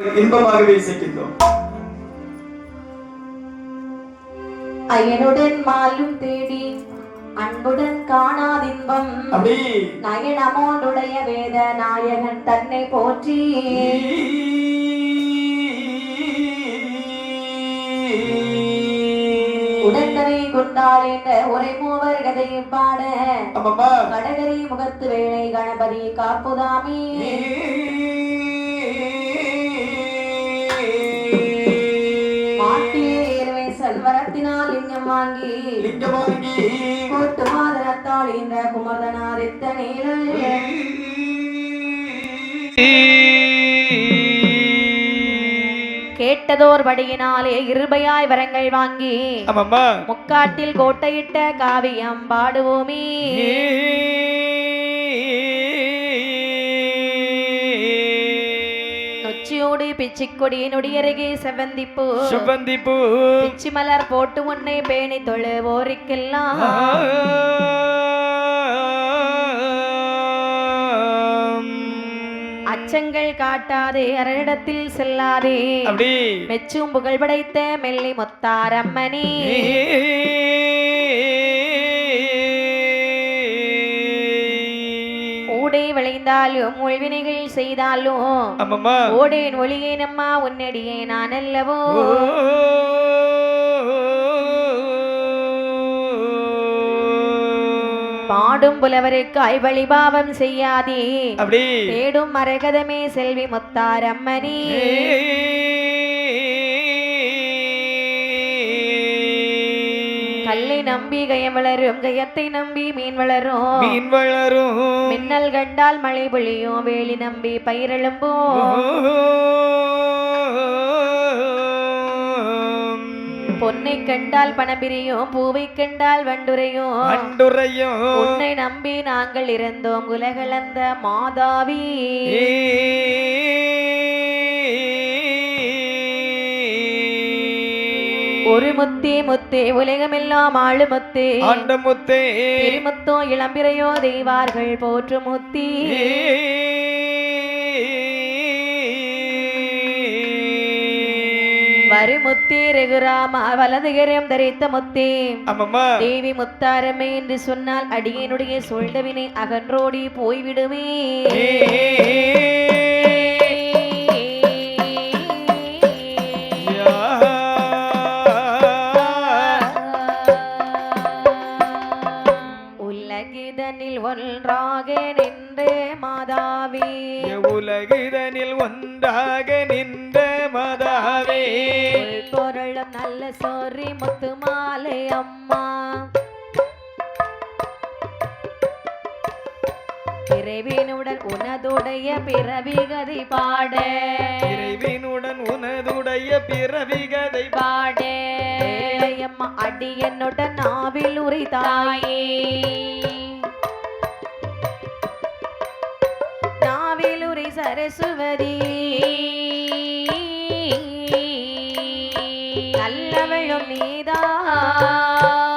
இன்பமாகவே இசைக்கின்றோம். அயனுடன் மாலும் தேடி அன்புடன் காணாதின்பம் நயனமோனுடைய வேத நாயகன் தன்னை போற்றி. உடன்கரை கொண்டாள் என்ற உரை மூவர் கதையை பாட கடகரை முகத்து வேளை கணபதி காப்புதாமி. லிங்கமாங்கி கூட்டு மாதரத்தால் இந்த குமரனாதித்த நீழல் கேட்டதோர் படியினாலே இருபையாய் வரங்கள் வாங்கி முக்காட்டில் கோட்டையிட்ட காவியம் பாடுவோமே. நொச்சியோடு பிச்சிக்கொடி நொடியருகே செவந்திப்பூ சுபந்திப்பு பிச்சி மலர் போட்டு உன்னை பேணி தொழுவோருக்கெல்லாம். அச்சங்கள் காட்டாதே அரரிடத்தில் செல்லாதே. மெச்சும் புகழ் படைத்த மெல்லி முத்தாரம்மணி ஊடே விளைந்தாலும் உள்வினைகள் செய்தாலும் ஓடேன் ஒளியே நம்மா உன்னடியே நான் அல்லவோ? பாடும் புலவருக்கு ஐவழி பாவம் செய்யாதே. தேடும் மரகதமே செல்வி முத்தாரம்மணி நம்பி கயம் வளரும் கயத்தை நம்பி மீன் வளரும். மீன் வளரும். மின்னல் கண்டால் மழை பொழியும் வேலி நம்பி பயிரெழும்பும் பொன்னை கண்டால் பணபிரியும் பூவை கண்டால் வண்டுரையும். அண்டுரையும் உன்னை நம்பி நாங்கள் இருந்தோம் உலகளந்த மாதாவி. ஒரு முத்தே முத்தே உலகமெல்லாம் ஆளு முத்தே. ஆண்ட முத்தே. திருமுத்தோ இளம்பிரையோ தெய்வார்கள் போற்று முத்தி. வருமுத்தே ரகுராமா வலதுகரம் தரித்த முத்தே. தேவி முத்தாரமே என்று சொன்னால் அடியனுடைய சொல்டவினை அகன்றோடி போய்விடுமே. உனதுடைய பிறவி கதை பாட. இறைவினுடன் உனதுடைய பிறவிகதை பாட. அம்மா அடியனுடன் நாவில் உரை தாயே. நாவில் உரை சரஸ்வதி நல்லவளும் நீதான்.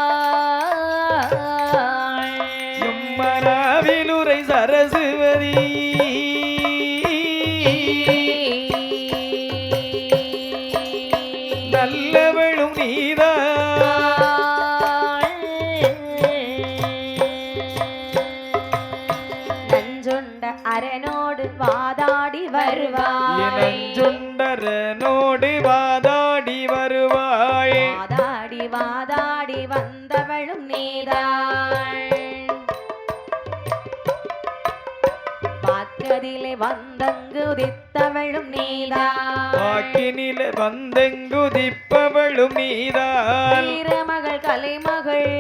வாக்கதிலே வந்தங்கு உதித்தவளும் நீதான் வாக்கினில வந்தெங்குதிப்பவளும் நீதான் வீரமகள் கலைமகள்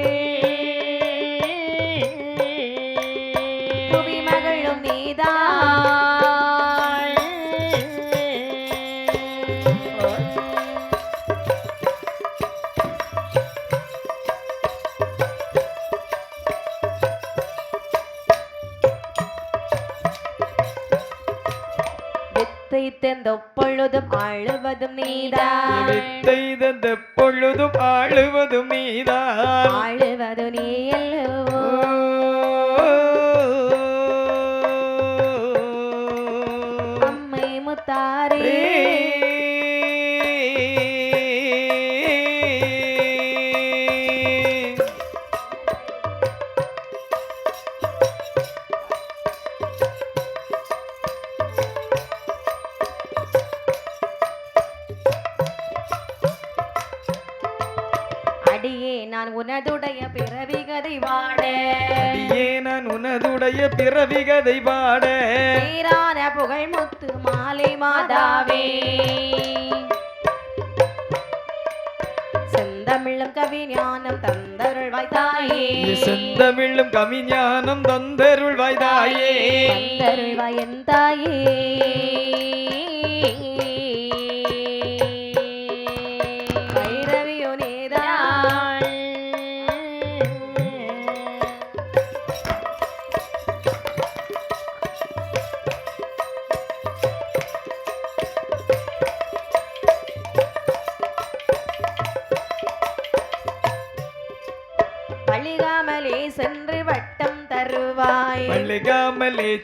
தெந்தொப்பொழுதும் அழுவதும் நீதான் வித்தை தந்த பொழுதும் ஆளுவதும் நீதான் ஆளுவது நீ கதை பாட. சீரான புகழ் முத்து மாலை மாதாவே. செந்தமிழும் கவி ஞானம் தந்தருள்வாய் தாயே. செந்தமிழும் கவிஞானம் தந்தருள் வாய்தாயே தந்தருள்வாய் என் தாயே.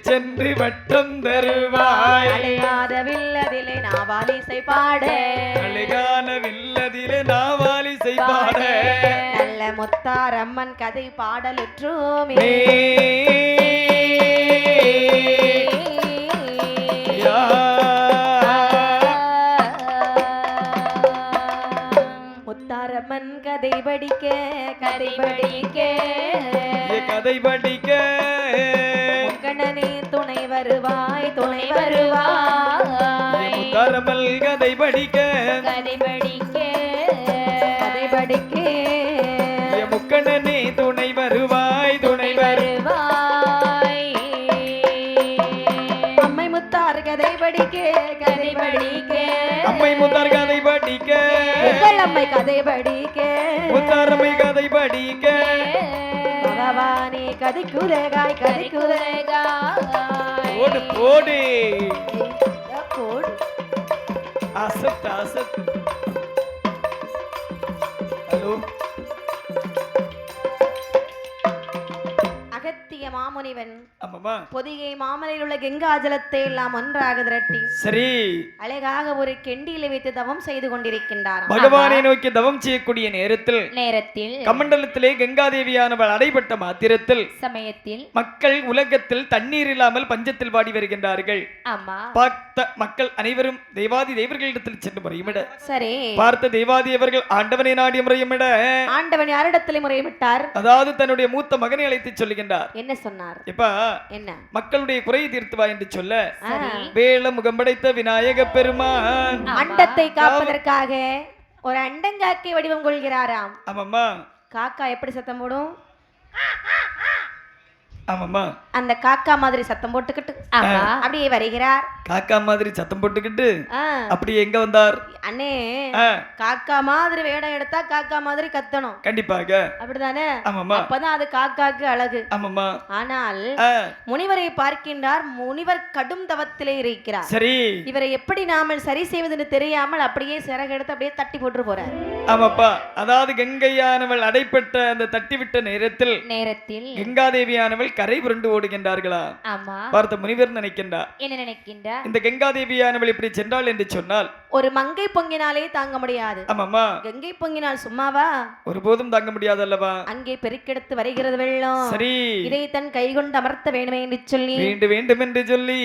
சென்று வட்டம் தருவாய். அழியாத வில்லதிலே நாவாலிசை பாட. அழகான வில்லதிலே நாவாலி செய்பாட நல்ல முத்தாரம்மன் கதை பாடலுற்றுமே. முத்தாரம்மன் கதை படிக்க. கதை படிக்க கதை படிக்க. முக்கணனே துணை வருவாய் துணை வருவாய். முத்தாரமல் கதை படிக்க. கதை படிக்க. கதை படிக்க. முக்கண்ணனே துணை வருவாய் துணை வரு. வருவாய். அம்மை முத்தார் கதை படிக்க கதை படிக்க. அம்மை முத்தார் கதை படிக்க. அம்மை கதை படிக்க. முத்தாரம்மை கதை படிக்க. பகவானே கதை குதகாய் கதை குதகாய் ஓடு போடு போடு அசத்து அசத்து ஹலோ மாமுனிவன் பொதிகை மாமலையில் உள்ள கங்காஜலத்தை எல்லாம் ஒன்றாக திரட்டி சரி. அழகாக ஒரு கெண்டியில வைத்து தவம் செய்து கொண்டிருக்கின்றார். பகவானை நோக்கி தவம் செய்யக்கூடிய நேரத்தில் நேரத்தில் கமண்டலத்திலே கங்காதேவியானவள் அடைபட்ட மாத்திரத்தில் சமயத்தில் மக்கள் உலகத்தில் தண்ணீர் இல்லாமல் பஞ்சத்தில் வாடி வருகின்றார்கள். அம்மா பார்த்த மக்கள் அனைவரும் தெய்வாதி தேவர்களிடத்தில் சென்று முறையுமிட சரி. பார்த்த தெய்வாதி அவர்கள் ஆண்டவனை நாடி முறையுமிட ஆண்டவன் யாரிடத்தில் முறையிட்டார்? அதாவது தன்னுடைய மூத்த மகனை அழைத்து சொல்லுகின்றார். என்ன சொன்னார்? இப்ப என்ன? மக்களுடைய குறையை தீர்த்து வா என்று சொல்ல. வேல முகம் படைத்த விநாயக பெருமான். அண்டத்தை காப்பதற்காக ஒரு அண்டங்காக்கை வடிவம் கொள்கிறாராம். ஆமாம்மா. காக்கா எப்படி சத்தம் போடும்? ஆமாம்மா. அந்த காக்கா மாதிரி சத்தம் போட்டுக்கிட்டு ஆமா அப்படியே வருகிறார். காக்கா மாதிரி சத்தம் போட்டுக்கிட்டு ஆ, அப்படி எங்க வந்தார்? அண்ணே காக்கா மாதிரி வேடம் எடுத்தா காக்கா மாதிரி கத்தணும். கண்டிப்பாக. அப்படிதானே? ஆமாம்மா. அப்பதான் அது காக்காக்கு அழகு. ஆமாம்மா. ஆனால் முனிவரை பார்க்கின்றார் முனிவர் கடும் தவத்திலே இருக்கிறார். சரி. இவரை எப்படி நாமல் சரி செய்வதுன்னு தெரியாமல் அப்படியே சிறகெடுத்து அப்படியே தட்டி போட்டு போறார். ஆமாப்பா. அதாவது கங்கையானவள் அடைப்பட்ட அந்த தட்டிவிட்ட நேரத்தில் நேரத்தில் கங்காதேவியானவள் கரை புரண்டு ஓடுகின்றார்களா? ஆமா. பார்த்த முனிவர் நினைக்கின்றார். என்ன நினைக்கின்றார் இந்த கங்காதேவியானவள் இப்படி சென்றாள் என்று சொன்னால்? ஒரு மங்கை பொங்கினாலே தாங்க முடியாது. ஆமாம்மா. கங்கை பொங்கினால் சும்மாவா? ஒருபோதும் தாங்க முடியாது அல்லவா அங்கே பெருக்கெடுத்து வருகிறது வெள்ளம். சரி. இதை தன் கைகொண்டு அமர்த்த வேண்டுமே என்று சொல்லி வேண்டும் வேண்டும் என்று சொல்லி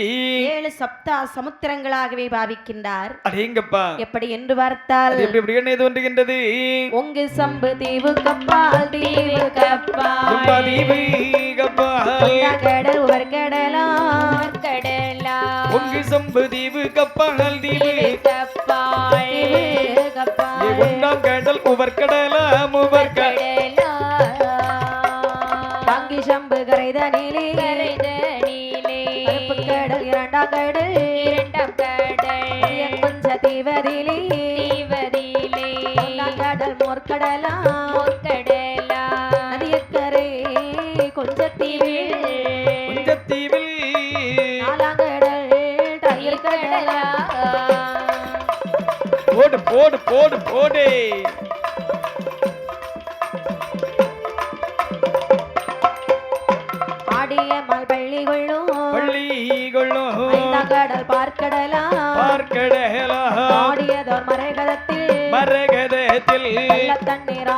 ஏழு சப்தா சமுத்திரங்களாகவே பாவிக்கின்றார். அடேங்கப்பா. எப்படி என்று பார்த்தால் எப்படி எப்படி என்ன தோன்றுகின்றது? உங்கு சம்பு தீவு கப்பால் தீவு கப்பால் தீவு கப்பால் கடல் உவர் கடலாம் கடலா உங்கு சம்பு தீவு கப்பால் தீவு கப்பால் ஏ உண்ணாம் கடல் உவர் கடலாம் உவர் கடல் கடலா வாங்கி சம்பு கரைதனிலே. போடு போடு போடு போடு. ஆடிய மால் பள்ளி கொள்ளும். பள்ளி கொள்ளும். ஐந்தாம் கடல் பார்க்கடலா பார்க்கடலா ஆடியதோர் மறைகதத்தில். மரகதத்தில் வெள்ள தண்ணீர்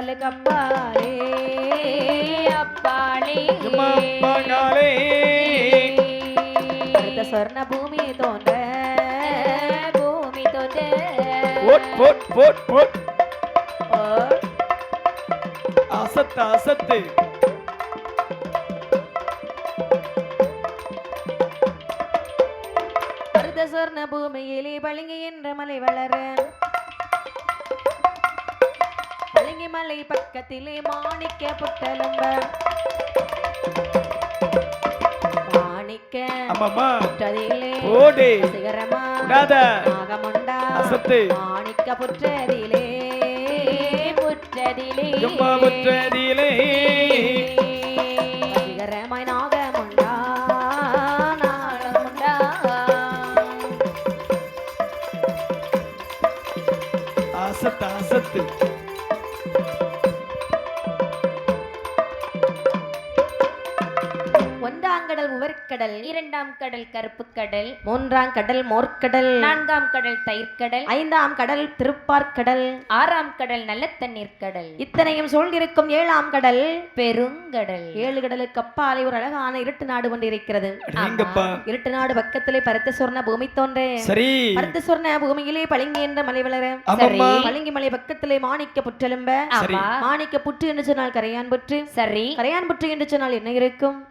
கடலுக்கு அப்பாலே அப்பாலே பாங்காலே அடுத்த சொர்ண பூமி தோன்ற பூமி தோன்ற. போட் போட் போட் அசத்து அசத்து. அடுத்த சொர்ண பூமியிலே பளிங்கு என்ற மலை வளர மலை பக்கத்திலே மாணிக்க புட்டலும்ப. மாணிக்க புற்றதிலே போடு. சிகரமா நாகமுண்டா. அசத்து. மாணிக்க புற்றதிலே புற்றதிலே எம்மா முற்றதிலே சிகரமாய் நாகமுண்டா நாகமுண்டா. அசத்து அசத்து. கடல். இரண்டாம் கடல் கருப்பு கடல். மூன்றாம் கடல் மோர்க்கடல். நான்காம் கடல் தயிர்க்கடல். ஐந்தாம் கடல் திருப்பார்க்கடல். ஆறாம் கடல் நல்ல தண்ணீர் கடல். இத்தனையும் சூழ்ந்திருக்கும் ஏழாம் கடல். பெருங்கடல் ஏழு கடலுக்கு அப்பாலே ஒரு அழகான இருட்டு நாடு கொண்டு இருக்கிறது. எங்கப்பா இருட்டு நாடு பக்கத்திலே பருத்த சொர்ண பூமி தோன்றே. சரி. பருத்த சொர்ண பூமியிலே பளிங்கு என்ற மலை வளர. பளிங்கு மலை பக்கத்திலே மாணிக்க புற்றெலும்ப. மாணிக்க புற்று என்று சொன்னால் கரையான் புற்று. சரி. கரையான் புற்று என்று சொன்னால் என்ன இருக்கும்?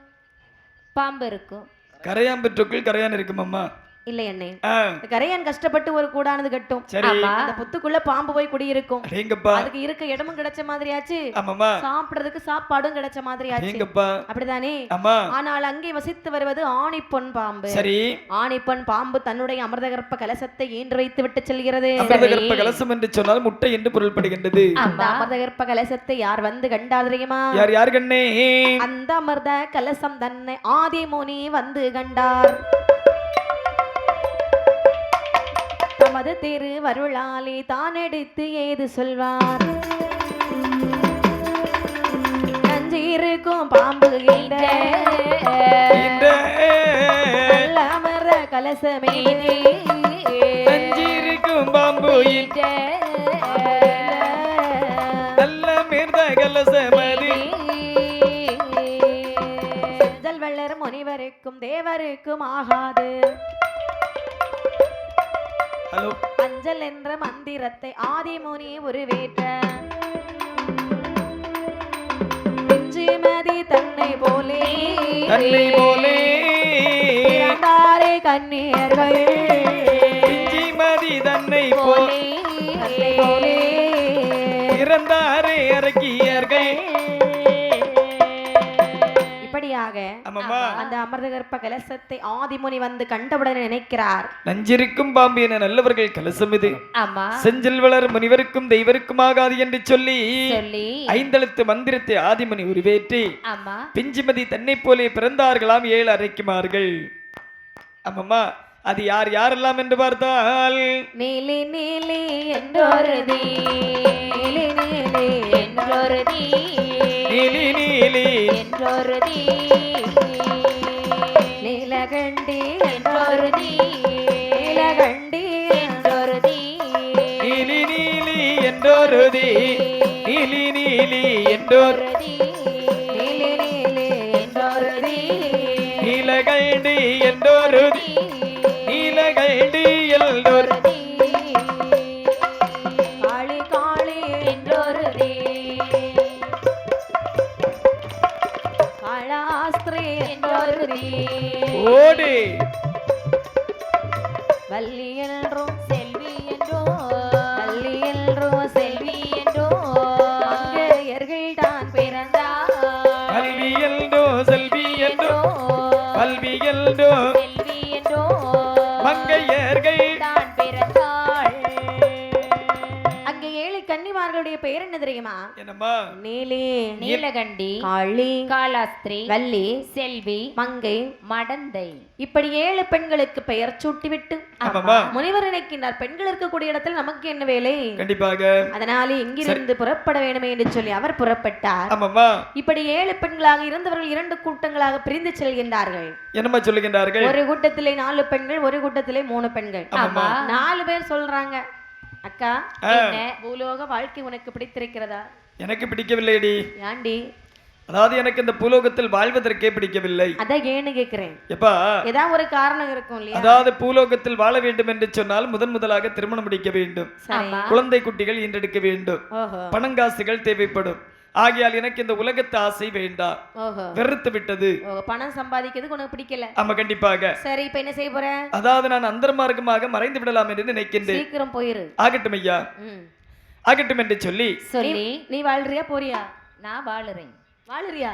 பாம்பு இருக்கும். கரையாம்பற்றுக்குள் கரையான் இருக்குமாம்மா? இல்லை இந்த கரையான் கஷ்டப்பட்டு ஒரு கூடானது கட்டும். அந்த புத்துக்குள்ள பாம்பு போய் குடியிருக்கும். அதுக்கு இருக்க இடமும் கிடைச்ச மாதிரியாச்சு. சாப்பிடுறதுக்கு சாப்பாடும் கிடைச்ச மாதிரியாச்சு. அப்படிதானே? ஆமா. ஆனால் அங்கே வசித்து வருவது ஆணிப்பொன் பாம்பு. சரி. ஆணிப்பொன் பாம்பு தன்னுடைய அமிர்தகற்ப கலசத்தை ஈன்று வைத்து விட்டு செல்கிறது? அமிர்த கர்ப்ப கலசம் என்று சொன்னால் முட்டை என்று பொருள்படுகின்றது. அந்த அமிர்தகற்ப கலசத்தை யார் வந்து கண்டா தெரியுமா? யார் யார் கண்ணே? அந்த அமிர்த கலசம் தன்னை ஆதிமுனி வந்து கண்டார். தமது திரு வருளாலே தான் எடுத்து ஏது சொல்வார்? நஞ்சிருக்கும் பாம்பு அமர்ந்த கலசமே. நஞ்சிருக்கும் பாம்பு நல்ல மிர்த கலசமது. செஞ்சல் வெள்ளர் முனிவருக்கும் தேவருக்கும் ஆகாது. அஞ்சல் என்ற மந்திரத்தை ஆதிமுனி உருவேற்ற. பிஞ்சுமதி தன்னை போலே. தன்னை போலே. பிறந்தாரே அமிர்தகற்ப கலசத்தை ஆதிமுனி வந்து கண்டவுடன் நினைக்கிறார். நஞ்சிருக்கும் பாம்பு என நல்லவர்கள் கலசம் இது. ஆமா. செஞ்சல் வளர் முனிவருக்கும் தெய்வருக்கும் ஆகாது என்று சொல்லி சொல்லி. ஐந்தெழுத்து மந்திரத்தை ஆதிமணி உருவேற்றி ஆமா. பிஞ்சுமதி தன்னை போலே பிறந்தார்களாம் ஏழு அரைக்குமார்கள். ஆமாம்மா அது யார் யாரெல்லாம் என்று பார்த்தால்? நீலி நீலி என்றொரு தீ நீலி நீலி என்றொரு நீலி நீலி என்றொரு நீலி என்ன தெரியுமா? என்னம்மா? நீலி நீலகண்டி காளி காலாஸ்திரி வள்ளி செல்வி மங்கை மடந்தை. இப்படி ஏழு பெண்களுக்கு பெயர் சூட்டிவிட்டு முனிவர் நினைக்கின்றார் பெண்கள் இருக்கக்கூடிய இடத்தில் நமக்கு என்ன வேலை? கண்டிப்பாக. அதனாலே இங்கிருந்து புறப்பட வேண்டுமே என்று சொல்லி அவர் புறப்பட்டார். இப்படி ஏழு பெண்களாக இருந்தவர்கள் இரண்டு கூட்டங்களாக பிரிந்து செல்கின்றார்கள். என்னம்மா சொல்லுகின்றார்கள்? ஒரு கூட்டத்திலே நாலு பெண்கள் ஒரு கூட்டத்திலே மூணு பெண்கள். நாலு பேர் சொல்றாங்க. அக்கா என்ன பூலோக வாழ்க்கை உனக்கு பிடித்திருக்கிறதா? எனக்கு பிடிக்கவில்லைடி. ஏண்டி அதாவது எனக்கு இந்த பூலோகத்தில் வாழ்வதற்கே பிடிக்கவில்லை. அதான் ஏன்னு கேக்குறேன். எப்பா? ஏதாவது ஒரு காரணம் இருக்கும் இல்லையா? அதாவது பூலோகத்தில் வாழ வேண்டும் என்று சொன்னால் முதன் முதலாக திருமணம் முடிக்க வேண்டும். குழந்தை குட்டிகள் ஈன்றெடுக்க வேண்டும். பணங்காசுகள் தேவைப்படும். ஆகையால் எனக்கு இந்த உலகத்து ஆசை வேண்டாம். ஓஹோ. வெறுத்து விட்டது. ஓ பணம் சம்பாதிக்கிறதுக்கு உனக்கு பிடிக்கல. ஆமா கண்டிப்பாக. சரி இப்ப என்ன செய்ய போற? அதாவது நான் அந்தர்மார்க்கமாக மறைந்து விடலாம் என்று நினைக்கின்றேன். சீக்கிரம் போயிரு. ஆகட்டும் ஐயா. ஆகட்டும் என்று சொல்லி. சொல்லி நீ வாழ்றியா போறியா? நான் வாழுறேன். வாழுறியா?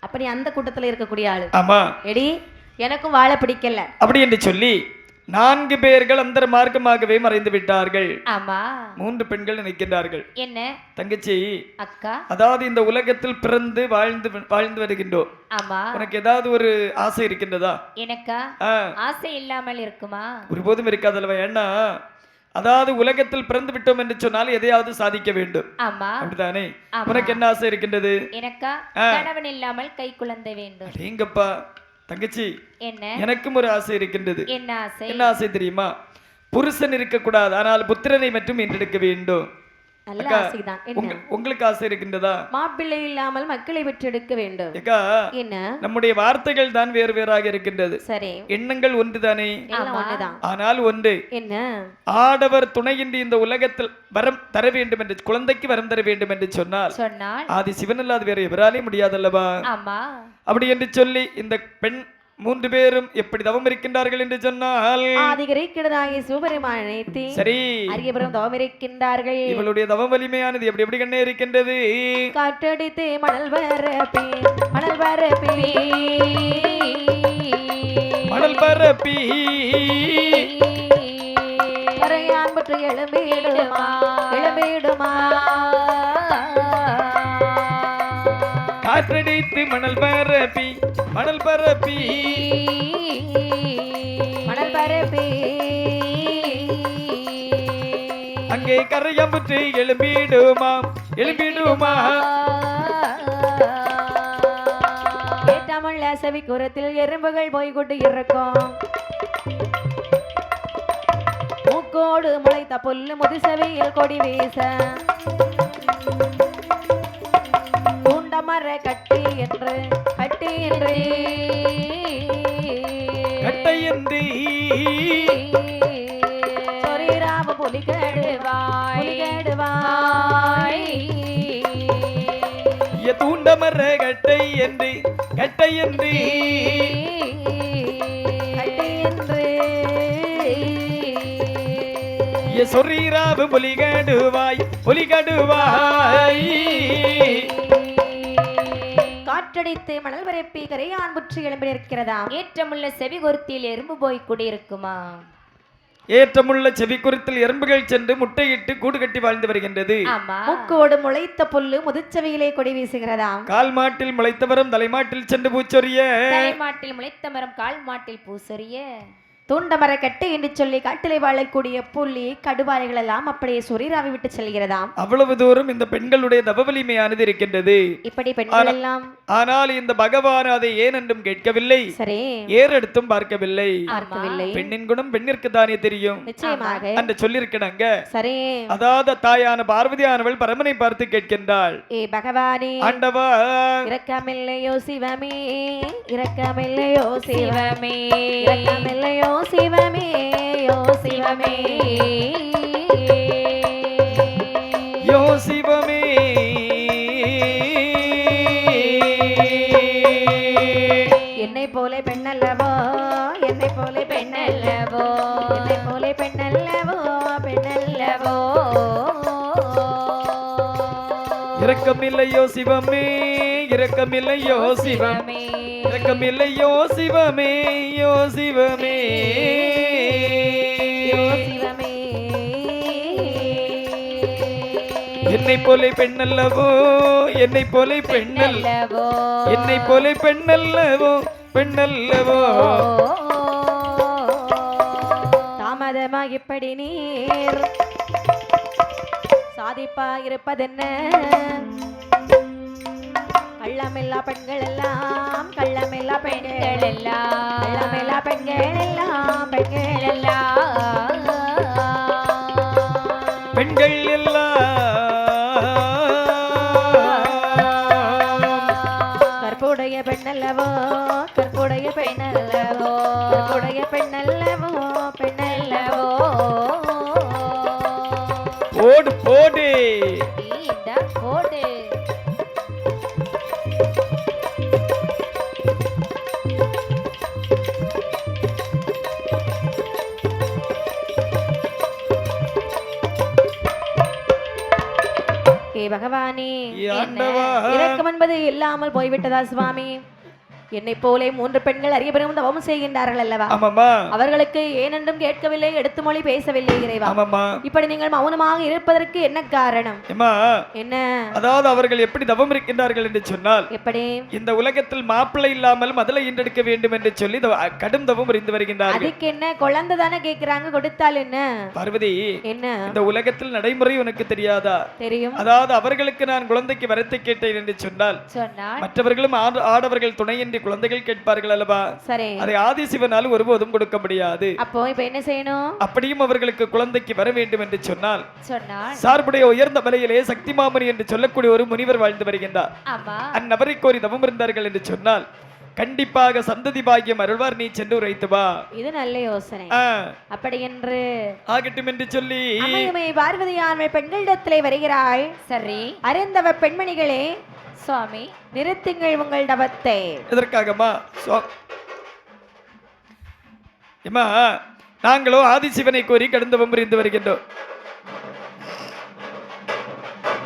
அப்ப நீ அந்த கூட்டத்துல இருக்கக்கூடிய ஆளு. ஆமா. எடி எனக்கும் வாழ பிடிக்கல. அப்படி என்று சொல்லி நான்கு பேர்கள் அந்தர் மார்க்கமாகவே மறைந்து விட்டார்கள். ஆமா. மூன்று பெண்கள் நினைக்கின்றார்கள். என்ன? தங்கச்சி அக்கா. அதாவது இந்த உலகத்தில் பிறந்து வாழ்ந்து வாழ்ந்து வருகின்றோம் ஆமா. உனக்கு ஏதாவது ஒரு ஆசை இருக்கின்றதா? எனக்கா? ஆசை இல்லாமல் இருக்குமா? ஒருபோதும் இருக்காதல்லவா ஏன்னா அதாவது உலகத்தில் பிறந்து விட்டோம் என்று சொன்னால் எதையாவது சாதிக்க வேண்டும். ஆமா. அப்படிதானே. உனக்கு என்ன ஆசை இருக்கின்றது? எனக்கா. கணவன் இல்லாமல் கை குழந்தை வேண்டும். அடேங்கப்பா. தங்கச்சி என்ன? எனக்கும் ஒரு ஆசை இருக்கின்றது. என்ன ஆசை? என்ன ஆசை தெரியுமா? புருஷன் இருக்கக்கூடாது ஆனால் புத்திரனை மட்டும் என்றெடுக்க வேண்டும். நல்ல ஆசைதான். என்ன? உங்களுக்கு ஆசை இருக்கின்றதா? மாப்பிள்ளை இல்லாமல் மக்களை பெற்றெடுக்க வேண்டும். என்ன? நம்முடைய வார்த்தைகள் தான் வேறு வேறாக இருக்கின்றது. சரி. எண்ணங்கள் ஒன்றுதானே? ஆனால் ஒன்று என்ன? ஆடவர் துணையின்றி இந்த உலகத்தில் வரம் தர வேண்டும் என்று குழந்தைக்கு வரம் தர வேண்டும் என்று சொன்னால் சொன்னால் ஆதி சிவன் அல்லாது வேற எவராலே முடியாதல்லவா? ஆமா. அப்படி என்று சொல்லி இந்த பெண் மூன்று பேரும் எப்படி தவம் இருக்கின்றார்கள் என்று சொன்னால் ஆதிகரைக்கிடனாகிய சிவபெருமானை சரி. அரியபுரம் தவம் இருக்கின்றார்கள். இவளுடைய தவம் வலிமையானது எப்படி எப்படி கண்ணே இருக்கின்றது? காற்றடித்து மணல் வரப்பே மணல் வரப்பே மணல் பரப்பி கரையான் பற்று எழும்பிடுமா? எழும்பிடுமா? காற்றடித்து மணல் பரப்பி மணல் பரப்பி. மணல் பரப்பே. அங்கே கரையம்புற்று எழும்பிடுமாம் எழும்பிடுமா? ஏற்றாமல் செவி குரத்தில் எறும்புகள் போய் கொண்டு இருக்கும் மூக்கோடு முளைத்த புல்லு முதுசெவியில் கொடி வீச. தூண்டமர கட்டி என்று கட்டி என்று கட்டையந்தி சொரீராம புலி கேடுவாய் கேடுவாய் தூண்டமர கட்டை என்று கட்டை என்று சொரீராவு பொலிகடுவாய். பொலிகடுவாய். காற்றடித்து மணல் பரப்பி கரையான் புற்றி எழும்பி இருக்கிறதாம் ஏற்றமுள்ள செவி கொருத்தியில் எறும்பு போய் குடியிருக்குமா? ஏற்றமுள்ள செவி குறித்தில் எறும்புகள் சென்று முட்டையிட்டு கூடு கட்டி வாழ்ந்து வருகின்றது. மூக்கோடு முளைத்த புல்லு முதுச்செவியிலே கொடி வீசுகிறதாம் கால் மாட்டில் முளைத்தவரும் தலைமாட்டில் சென்று பூச்சொரிய. தலைமாட்டில் முளைத்த மரம் கால் மாட்டில் பூசரிய. தூண்டமர கட்டு என்று சொல்லி காட்டிலே வாழக்கூடிய புள்ளி கடுவாய்கள் எல்லாம் அப்படியே சொரீராவி விட்டு செல்கிறதாம். அவ்வளவு தூரம் இந்த பெண்களுடைய தவவலிமையானது இருக்கின்றது இப்படி பெண்கள் எல்லாம் ஆனால் இந்த பகவான் அதை ஏன் என்றும் கேட்கவில்லை. சரி. ஏறெடுத்தும் பார்க்கவில்லை. பார்க்கவில்லை. பெண்ணின் குணம் பெண்ணிற்கு தானே தெரியும். நிச்சயமாக. என்று சொல்லியிருக்கிறாங்க. சரி. அதாவது தாயான பார்வதியானவள் பரமனை பார்த்து கேட்கின்றாள். ஏ பகவானே. ஆண்டவா. இரக்கமில்லையோ சிவமே. இரக்கமில்லையோ சிவ சிவமே. இரக்கமில்லையோ சிவமே யோ சிவமே. யோ சிவமே. என்னை போல பெண்ணல்லவோ என்னை போல பெண்ணல்லவோ என்னை போல பெண்ணல்லவோ பெண்ணல்லவோ. இரக்கமில்லையோ சிவமே இரக்கமில்லையோ சிவம் சிவமே. இரக்கமில்லையோ சிவமே யோ சிவமே. யோ சிவமே. என்னை போல பெண்ணல்லவோ என்னை போல பெண்ணல். நல்லவோ என்னை போல பெண்ணல்லவோ பெண்ணல்லவோ. தாமதமாக இப்படி நீர் சாதிப்பா இருப்பதென்ன கள்ளமில்லா பெண்கள் எல்லாம் கள்ளமில்லா பெண்கள் எல்லாம் கள்ளமில்லா பெண்கள் எல்லாம் பெண்கள் எல்லாம். பகவானே. இரக்கம் என்பது இல்லாமல் போய்விட்டதா சுவாமி? என்னை போலே மூன்று பெண்கள் அறிய பெரும் தவம் செய்கின்றார்கள் அல்லவா? அவர்களுக்கு ஏனென்றும் கேட்கவில்லை எடுத்து மொழி பேசவில்லை இறைவா. இப்படி நீங்கள் மௌனமாக இருப்பதற்கு என்ன காரணம்? என்ன? அதாவது அவர்கள் எப்படி தவம் இருக்கின்றார்கள் என்று சொன்னால் எப்படி? இந்த உலகத்தில் மாப்பிள்ளை இல்லாமல் மதலை ஈண்டெடுக்க வேண்டும் என்று சொல்லி கடும் தவம் இருந்து வருகின்றார்கள். அதுக்கு என்ன? குழந்தை தானே கேக்குறாங்க கொடுத்தால் என்ன? பார்வதி என்ன? இந்த உலகத்தில் நடைமுறை உனக்கு தெரியாதா? தெரியும். அதாவது அவர்களுக்கு நான் குழந்தைக்கு வரத்தை கேட்டேன் என்று சொன்னால் மற்றவர்களும் ஆட- ஆடவர்கள் துணையின்றி குழந்தைகள் கேட்பார்கள் அல்லவா? சரி. அதை ஆதிசிவனால் ஒருபோதும் கொடுக்க முடியாது. அப்போ இப்ப என்ன செய்யணும்? அப்படியும் அவர்களுக்கு குழந்தைக்கு வர வேண்டும் என்று சொன்னால் சொன்னாள் சார்புடைய உயர்ந்த மலையிலே சக்தி மாமணி என்று சொல்லக்கூடிய ஒரு முனிவர் வாழ்ந்து வருகின்றார். அந்நபரை கோரி தவம் இருந்தார்கள் என்று சொன்னால் கண்டிப்பாக சந்ததி பாக்கியம் அருள்வார் நீ சென்று உரைத்து வா. இது நல்ல யோசனை. அப்படி என்று. ஆகட்டும் என்று சொல்லி. பார்வதியாண்மை பெண்களிடத்திலே வருகிறாள். சரி. அருந்தவ பெண்மணிகளே சுவாமி நிறுத்துங்கள் உங்கள் தவத்தை. எதற்காகம்மா? சோ- எம்மா நாங்களோ ஆதிசிவனை கோரி கடந்தவம் புரிந்து வருகின்றோம்.